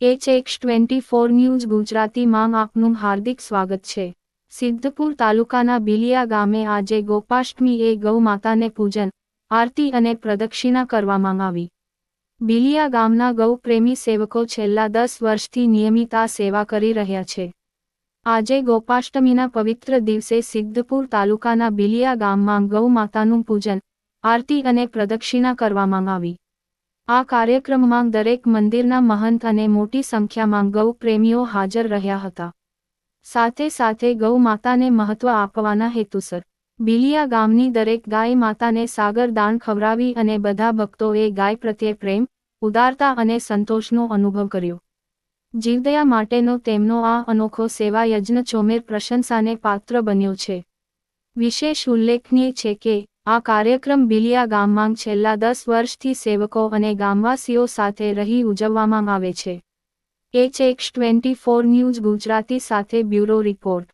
H X twenty four news ગુજરાતીમાં આપનું હાર્દિક સ્વાગત છે. સિદ્ધપુર તાલુકાના બિલિયા ગામે આજે ગોપાષ્ટમી એ ગૌ માતાને પૂજન, આરતી અને પ્રદક્ષિણા કરવામાં આવી. બિલિયા ગામના ગૌ પ્રેમી સેવકો છેલ્લા દસ વર્ષથી નિયમિત આ સેવા કરી રહ્યા છે. આજે ગોપાષ્ટમીના પવિત્ર દિવસે સિદ્ધપુર તાલુકાના બિલિયા ગામમાં ગૌ માતાનું પૂજન, આરતી અને પ્રદક્ષિણા કરવામાં આવી. આ કાર્યક્રમમાં દરેક મંદિરના મહંત અને મોટી સંખ્યામાં ગૌ પ્રેમીઓ હાજર રહ્યા હતા. સાથે સાથે ગૌ માતાને મહત્વ આપવાના હેતુસર બિલિયા ગામની દરેક ગાય માતાને સાગર દાન ખવડાવી અને બધા ભક્તોએ ગાય પ્રત્યે પ્રેમ, ઉદારતા અને સંતોષનો અનુભવ કર્યો. જીવદયા માટેનો તેમનો આ અનોખો સેવા યજ્ઞ ચોમેર પ્રશંસાને પાત્ર બન્યો છે. વિશેષ ઉલ્લેખનીય છે કે આ કાર્યક્રમ બિલિયા ગામમાં છેલ્લા દસ વર્ષથી સેવકો અને ગામવાસીઓ સાથે રહી ઉજવવામાં આવે છે. H X twenty four news Gujarati સાથે બ્યુરો રિપોર્ટ.